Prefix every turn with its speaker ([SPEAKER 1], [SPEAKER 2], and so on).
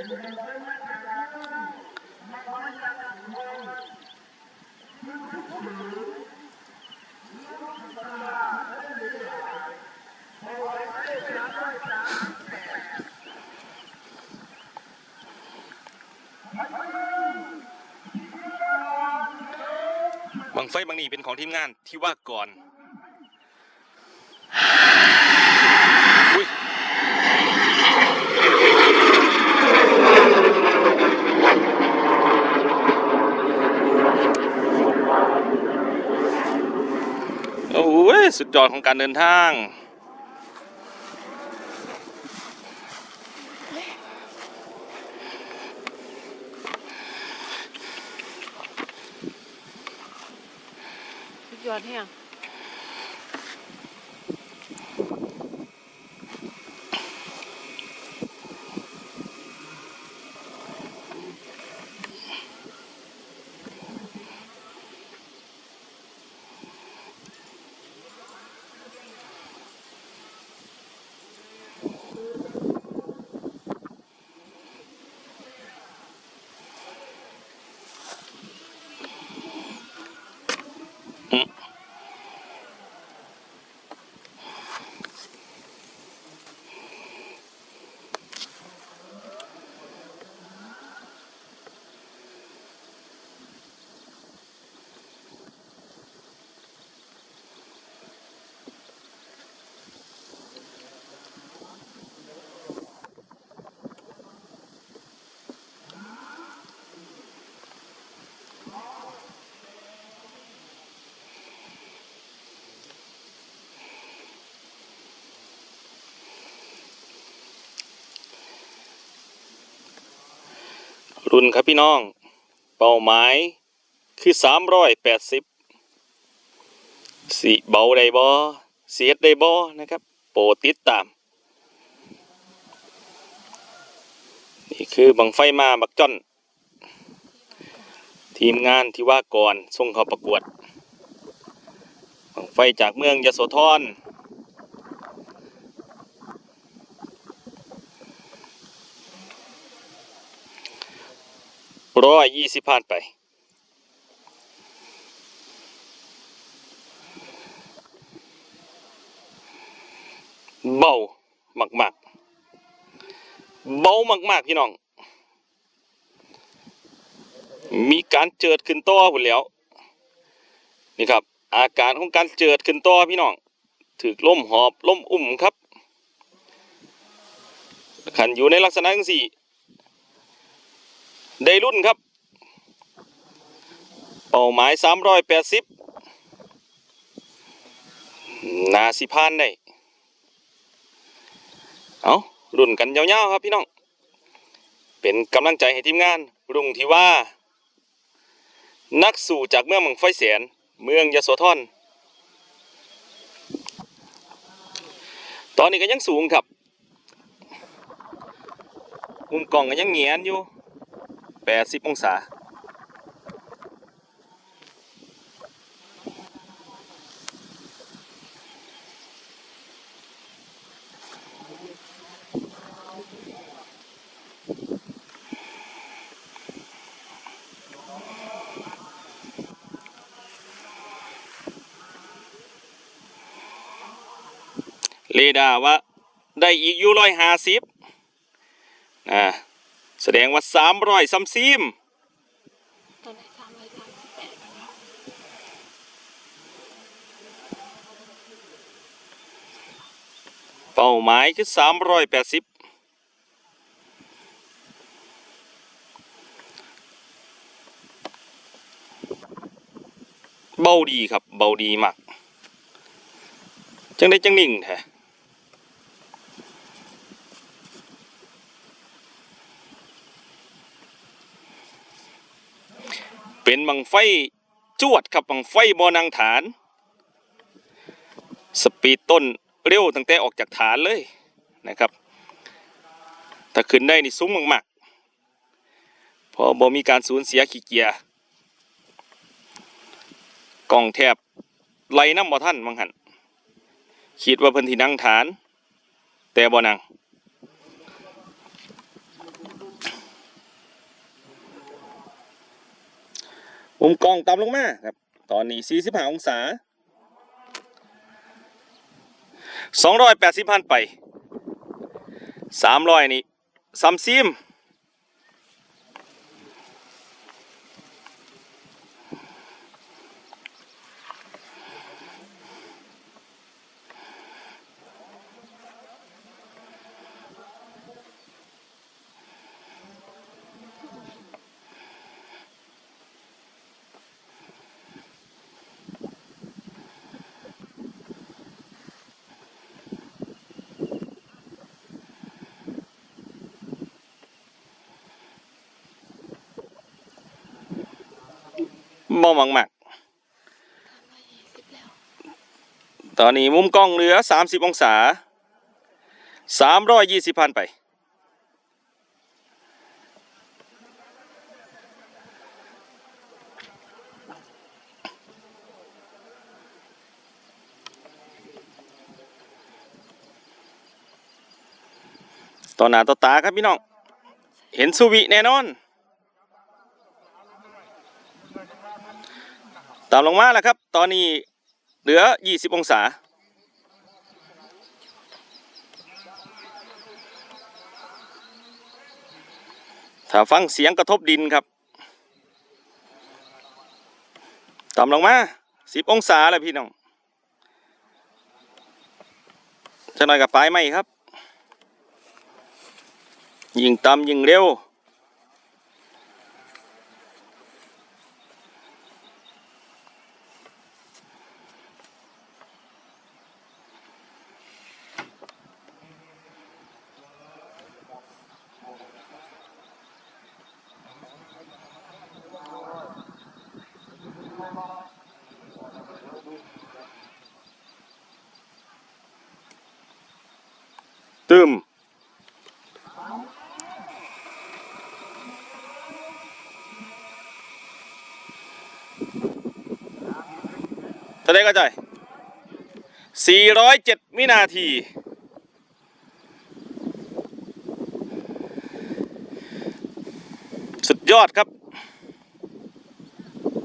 [SPEAKER 1] บังไฟบางนี่เป็นของทีมงานที่ว่าก่อน ยสุดยอดของการเดินทาง
[SPEAKER 2] สุดยอดแห้ง
[SPEAKER 1] รุ่นครับพี่น้อง เป้าหมายคือสามร้อยแปดสิบสีเบาได้บ่เสียดได้บ่นะครับ โปรติดตาม นี่คือบังไฟมาบักจ้อน ทีมงานที่ว่าก่อนส่งเขาประกวด บังไฟจากเมืองยโสธร ร้อยยี่สิบผ่านไป เบามากมากๆเบามากมากๆพี่น้อง มีการเจิดขึ้นต่อหมดแล้ว นี่ครับ อาการของการเจิดขึ้นต่อพี่น้องถือล่มหอบล่มอุ่มครับขันอยู่ในลักษณะทั้งสี่ ได้รุ่นครับ เป้าหมายสามร้อยแปดสิบนาสิพานได้ เอารุ่นกันยาวๆครับพี่น้อง เป็นกำลังใจให้ทีมงาน รุ่งที่ว่า นักสู่จากเมืองมังไฟแสนเมืองยโสธรตอนนี้ก็ยังสูงครับมุมกล้องก็ยังเงียนอยู่ แปดสิบองศา เรดาร์ว่าได้อีกอยู่ร้อยห้าสิบอ่า แสดงว่าสามร้อยซัมซีม
[SPEAKER 2] ตอนไหนสามร้อยสามสิบแปด
[SPEAKER 1] เป้าหมายคือสามร้อยแปดสิบเบาดีครับ เบาดีมาก จังได้จังนิ่งแท้ เป็นบังไฟจวดครับบังไฟบอนังฐาน สปีดต้นเร็วตั้งแต่ออกจากฐานเลยนะครับถ้าขึ้นได้นี่สูงมากๆพอบ่มีการสูญเสียขี้เกียร์กล่องแทบไล่น้ำบ่ท่านมังหันคิดว่าเพิ่นที่นั่งฐาน แต่บ่นั่ง มุมกล้องต่ำลงมาครับ ตอนนี้ 45 องศา 280พันไป 300 นี่ซัมซิม บ่มังมัก
[SPEAKER 2] ร้อยยี่สิบแล้ว
[SPEAKER 1] ตอนนี้มุมกล้องเหลือ 30 องศา 320พันไปต่อหน้าต่อตาครับพี่น้อง เห็นสุวิแน่นอน ตามลงมาแล้วครับ ตอนนี้เหลือ 20 องศา ถ้าฟังเสียงกระทบดินครับต่ำลงมา 10 องศาแล้วพี่น้องจะหน่อยกับปลายไหมครับ ยิงต่ำยิงเร็ว ตึมท่าไหรก็จ่าย407วินาทีสุดยอดครับ